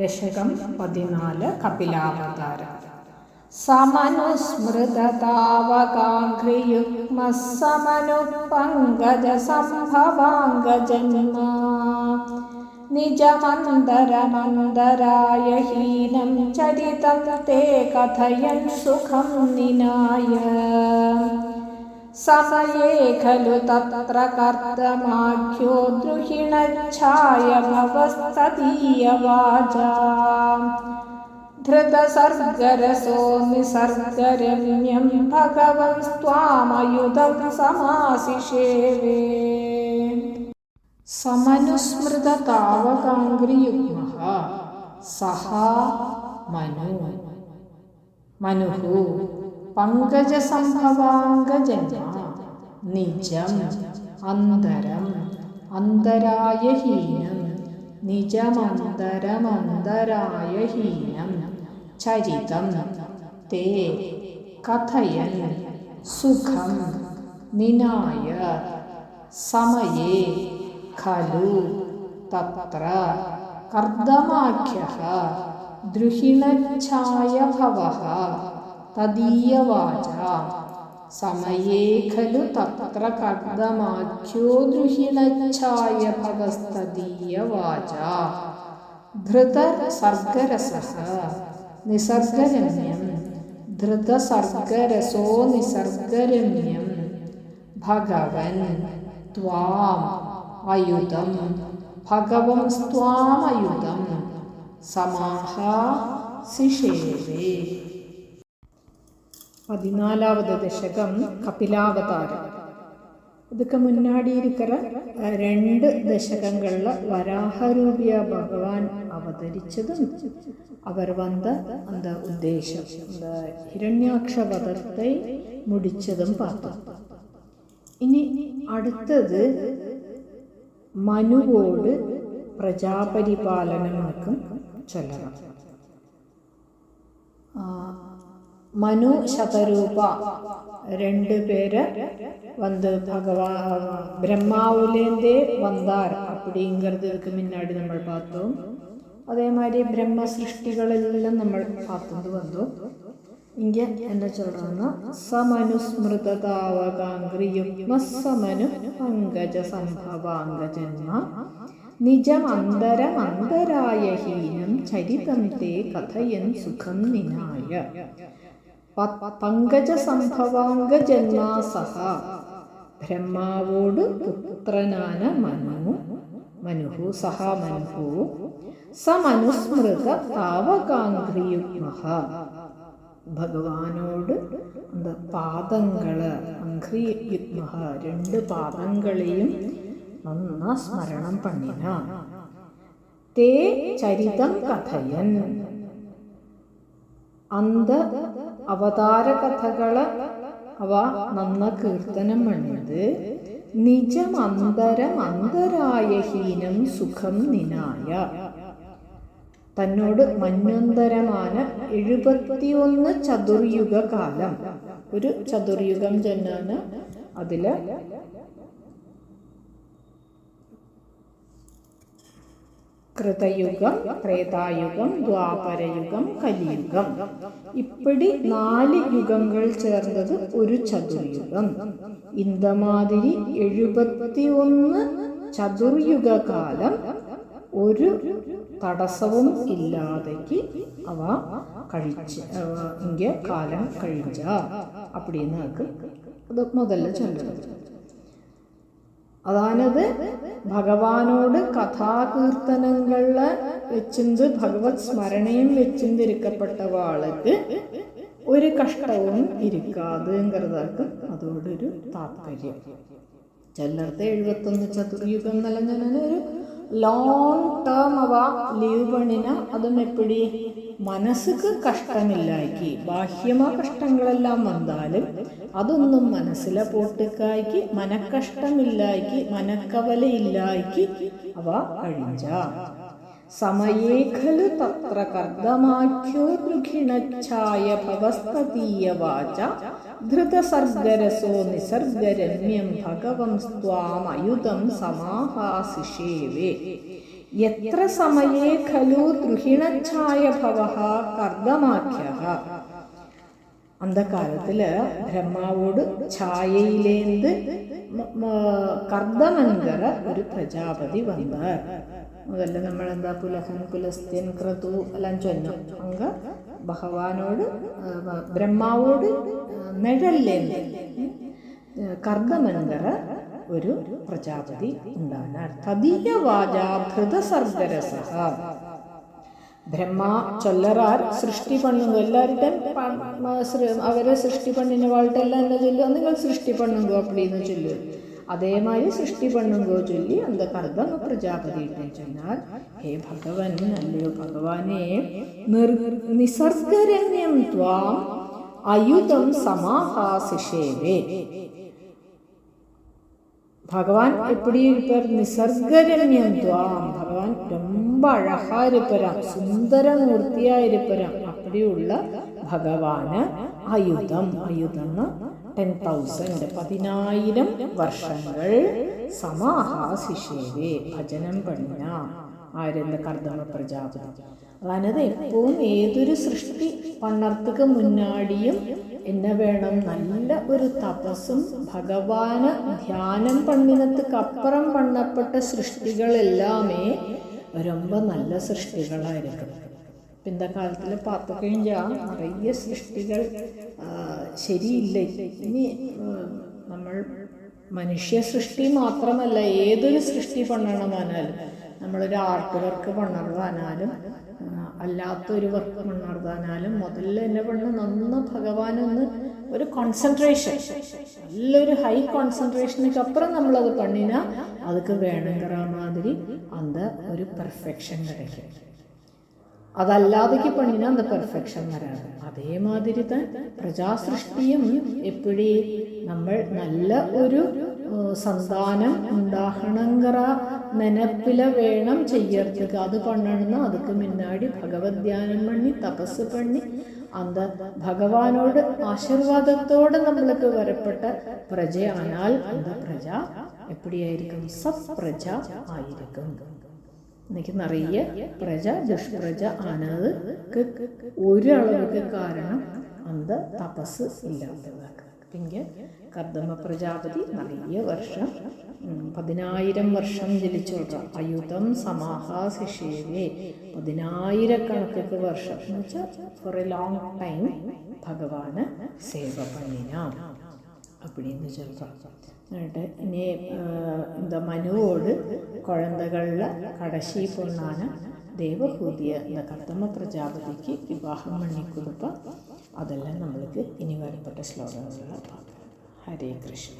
ദശകം പതിനാല് കപിലാവതാരം. സമനുസ്മൃതതാവകാഘ്രിയുഗ്മഃ സമനു പങ്കജ സംഭവാംഗജന്മ നിജമന്തരമന്തരായ ഹീനം ചരിതം കഥയൻ സുഖം നിനായ. തത്ര കർത്തമാഖ്യോ ദ്രുഹിണച്ഛായ ഭവസ്തദീയവാചാ ധൃതസർഗരസോ നിസർഗരമ്യം ഭഗവൻ സ്ത്വാമയുധം സമാസിഷേവേ സമനുസ്മൃതതാവകാംഗ്രിയുഗ്മഃ സഹ മനു മനുഃ പങ്കജസംഭവാംഗജന്മ നിജം അന്തരം അന്തരായ ഹീനം നിജമന്തരമന്തരായ ഹീനം ചരിതം തേ കഥയൻ സുഖം നിനായ. സമയേ ഖലു തത്ര കർദ്ദമാഖ്യ ദ്രുഹിണച്ഛായ ഭവഃ തദീയവാച സമയേ ഖലു തത്ര കർദമാഖ്യോ ദ്രുഹിണച്ഛായ ഭവസ്തദീയവാച ധൃതസർഗരസഃ നിസർഗരമ്യം ധൃതസർഗരസോ നിസർഗരമ്യം ഭഗവൻ ത്വാം അയുധം ഭഗവം സ്ത്വാമയുധം പതിനാലാവത് ദശകം കപിലാവതാരം. ഇതൊക്കെ മുന്നാടി ഇരിക്കറ രണ്ട് ദശകങ്ങളിൽ വരാഹരൂപിയ ഭഗവാൻ അവതരിച്ചതും അവർ വന്ന അന്ത ഉദ്ദേശം? എന്താ ഹിരണ്യാക്ഷവധത്തെ മുടിച്ചതും പാത്തു. ഇനി അടുത്തത് മനുവോട് പ്രജാപരിപാലനമാക്കും ചൊല്ലണം. ആ, மனு சதரூப ரெண்டு பேரை வந்து பகவா பிரம்மாவிலேருந்தே வந்தார் அப்படிங்கிறது இதுக்கு முன்னாடி നമ്മൾ பார்த்தோம் அதே மாதிரி பிரம்ம சிருஷ்டிகளெல்லாம் നമ്മൾ பார்த்தது வந்தோம் இங்கே என்ன சொல்றாங்கன்னா സമനുസ്മൃതതാവകാംഗ്രിയുഗ്മ സമനു പങ്കജ സംഭവാംഗജന്മ നിജമന്തരമന്തരായ ഹീനം ചരിതം തേ കഥയൻ സുഖം നിനായ പങ്കജ സംഭവാംഗജന്മാസഹ ബ്രഹ്മാവോട് പുത്രനാന മനു മനുഹു സഹ മനുഹു സമനുസ്മൃത താവകാംഗ്രിയുഗ്മഹ. ഭഗവാനോട് പാദങ്ങൾ അംഘ്രി യുഗ്മഹ രണ്ട് പാദങ്ങളെയും നന്ന സ്മരണം പണിന. തേ ചരിതം കഥയൻ. അന്ത അവതാര കഥകൾ അവ നന്ന കീർത്തനം പണിത് നിജമന്തരം അന്തരായ ഹീനം സുഖം നിനായ. തന്നോട് മന്വന്തരமான എഴുപത്തിയൊന്ന് ചതുർയുഗ കാലം ഒരു ചതുർയുഗം ചെന്നാണ് അതിൽ കൃതയുഗം ത്രേതായുഗം ദ്വാപരയുഗം കലിയുഗം. ഇപ്പടി നാല് യുഗങ്ങൾ ചേർന്നത് ഒരു ചതുർയുഗം. ഇന്തമാതിരി എഴുപത്തി ഒന്ന് ചതുർയുഗ കാലം ഒരു തടസ്സവും ഇല്ലാതേക്ക് അവ കഴിച്ച് ഇങ്ങനെ കാലം കഴിഞ്ഞ അപ്പടിന്ന് നമുക്ക് അത് മുതല്ല ചെല്ലുന്നത്. അതാണത് ഭഗവാനോട് കഥാകീർത്തനങ്ങളെ വെച്ചിന്ത് ഭഗവത് സ്മരണയും വെച്ചിന്തിരിക്കപ്പെട്ട വാളക്ക് ഒരു കഷ്ടവും ഇരിക്കാതെങ്കറതാക്കും അതോടൊരു താല്പര്യം ചിലർത്ത് എഴുപത്തൊന്ന് ചതുർയുഗം നിലഞ്ഞ ഒരു ലോങ് ടേം അവ ലീവ് പണിന അതും എപ്പിടി? മനസ്സുക്ക് കഷ്ടമില്ലാക്കി ബാഹ്യമ കഷ്ടങ്ങളെല്ലാം വന്നാലും അതൊന്നും മനസ്സിലെ പോട്ടുക്കായ്ക്ക് മനക്കഷ്ടമില്ലാക്കി മനക്കവലയില്ലാക്കി അവ കഴിഞ്ഞ സമയേഖലു തത്ര കർദമാഖ്യോ ദൃഘിണച്ഛായ ഭവസ്തീയ വാച ധൃതസർഗരസോ നിസർഗരമ്യം ഭഗവം സ്വാമയുതം സമാഹാസിഷേവേ. എത്ര സമയേ ഖലു ദ്രുഹിണച്ഛായ ഭവ കർദ്ദമാഖ്യ അന്ധകാലത്തിൽ ബ്രഹ്മാവോട് ഛായയിലേന്ത് കർദ്ദമൻകര ഒരു പ്രജാപതി വന്ന്. അതല്ല നമ്മളെന്താ പുലഹൻ പുലസ്ത്യൻ ക്രതു എല്ലാം ചൊന്നു. അങ്ങ് ഭഗവാനോട് ബ്രഹ്മാവോട് നിഴല്ലേന്ത്? കർദ്ദമൻകര ഒരു പ്രജാപതി ഉണ്ടാനാർ തദീയ ചൊല്ലറാർ സൃഷ്ടി പണ്ണുക എല്ലാവരുടെയും അവരെ സൃഷ്ടി പണ്ണിന് വാൾട്ടെല്ലാം എന്താ ചൊല്ലുക? നിങ്ങൾ സൃഷ്ടി പണ്ണുക അപ്പടിന്ന് ചൊല്ലു അതേമാതിരി സൃഷ്ടി പണ്ണുകോ ചൊല്ലി അന്ത കർദ്ദം പ്രജാപതി ചെന്നാൽ ഹേ ഭഗവൻ അല്ലയോ ഭഗവാനെ നിസർഗരണ്യം ത്വാം അയുധം സമാഹാസിഷേവേ. பகவான் எப்படி இருப்பார் நிசர்கரண்யம் துவாம் பகவான் ரொம்ப அழகா இருப்பராம் சுந்தர மூர்த்தியா இருப்பராம் அப்படி உள்ள ഭഗവാന് ആയുധം ആയുധം ടെൻ തൗസൻഡ് പതിനായിരം വർഷങ്ങൾ സമാഹാസിഷേവേ ഭജനം പണിന ആരെന്ന് കർദമ പ്രജാപതി അതായത് എപ്പോഴും ഏതൊരു സൃഷ്ടി പണ്ണർത്തുക്ക് മുന്നാടിയും എന്നെ വേണം നല്ല ഒരു തപസ്സും ഭഗവാന് ധ്യാനം പണ്ണിനത്തുക്കപ്പുറം പണ്ണപ്പെട്ട സൃഷ്ടികളെല്ലാമേ ரொம்ப നല്ല സൃഷ്ടികളായിരിക്കും ഇപ്പം കാലത്തിൽ പാത്ത കഴിഞ്ഞാൽ നിറയ സൃഷ്ടികൾ ശരിയില്ല? ഇനി നമ്മൾ മനുഷ്യ സൃഷ്ടി മാത്രമല്ല ഏതൊരു സൃഷ്ടി പണ്ണണമാനാലും നമ്മളൊരു ആർട്ട് വർക്ക് പണർത്താനാലും അല്ലാത്തൊരു വർക്ക് പണർത്താനാലും മുതലിൽ തന്നെ പെണ്ണ് നന്ന് ഭഗവാനൊന്ന് ഒരു കോൺസെൻട്രേഷൻ നല്ലൊരു ഹൈ കോൺസെൻട്രേഷനുക്ക് അപ്പുറം നമ്മളത് പണിനാ അതൊക്കെ വേണമെങ്കിൽ മാതിരി അത് ഒരു പെർഫെക്ഷൻ കിടക്കും അതല്ലാതെക്ക് പണിനാ അത് പെർഫെക്ഷൻ വരാറ്. അതേമാതിരി തന്നെ പ്രജാസൃഷ്ടിയും എപ്പോഴും നമ്മൾ നല്ല ഒരു സന്താനം ഉണ്ടാകണങ്കറ നെനപ്പില വേണം ചെയ്യർത്തുക. അത് പണ്ണണെന്ന് അതുക്ക് മുന്നാടി ഭഗവത് ധ്യാനം പണി തപസ് പണി. അന്ത ഭഗവാനോട് ആശീർവാദത്തോടെ നമ്മൾക്ക് വരപ്പെട്ട പ്രജയാനാൽ അന്ത പ്രജ എപ്പടിയായിരിക്കും? സപ്രജ ആയിരിക്കും. എനിക്ക് നിറയ പ്രജ ദുഷ്പ്രജ ആനത് ഒരു കാരണം അന്ത തപസ് ഇല്ലാത്തവർക്ക്. പിന്നെ കർദമ പ്രജാപതി നിറയെ വർഷം ഉം, പതിനായിരം വർഷം ജലിച്ചോട്ട അയുധം സമാഹാസിഷേവേ പതിനായിരക്കണക്കൊക്കെ വർഷം എന്ന് വെച്ചാൽ ഫോർ എ ലോങ് ടൈം ഭഗവാന് സേവ പണിന அப்படின்னு சொல்கிறாங்க എന്നിട്ട് ഇനി இந்த மனுவோடு குழந்தைகளில் கடைசி பொண்ணான தேவகூதிய இந்த கர்த்தம பிரஜாபதிக்கு விவாகம் பண்ணி கொடுப்பா അതെല്ലാം നമ്മൾക്ക് ഇനി വേണ്ടപ്പെട്ട ശ്ലോകങ്ങളുള്ള ഹരേ കൃഷ്ണ.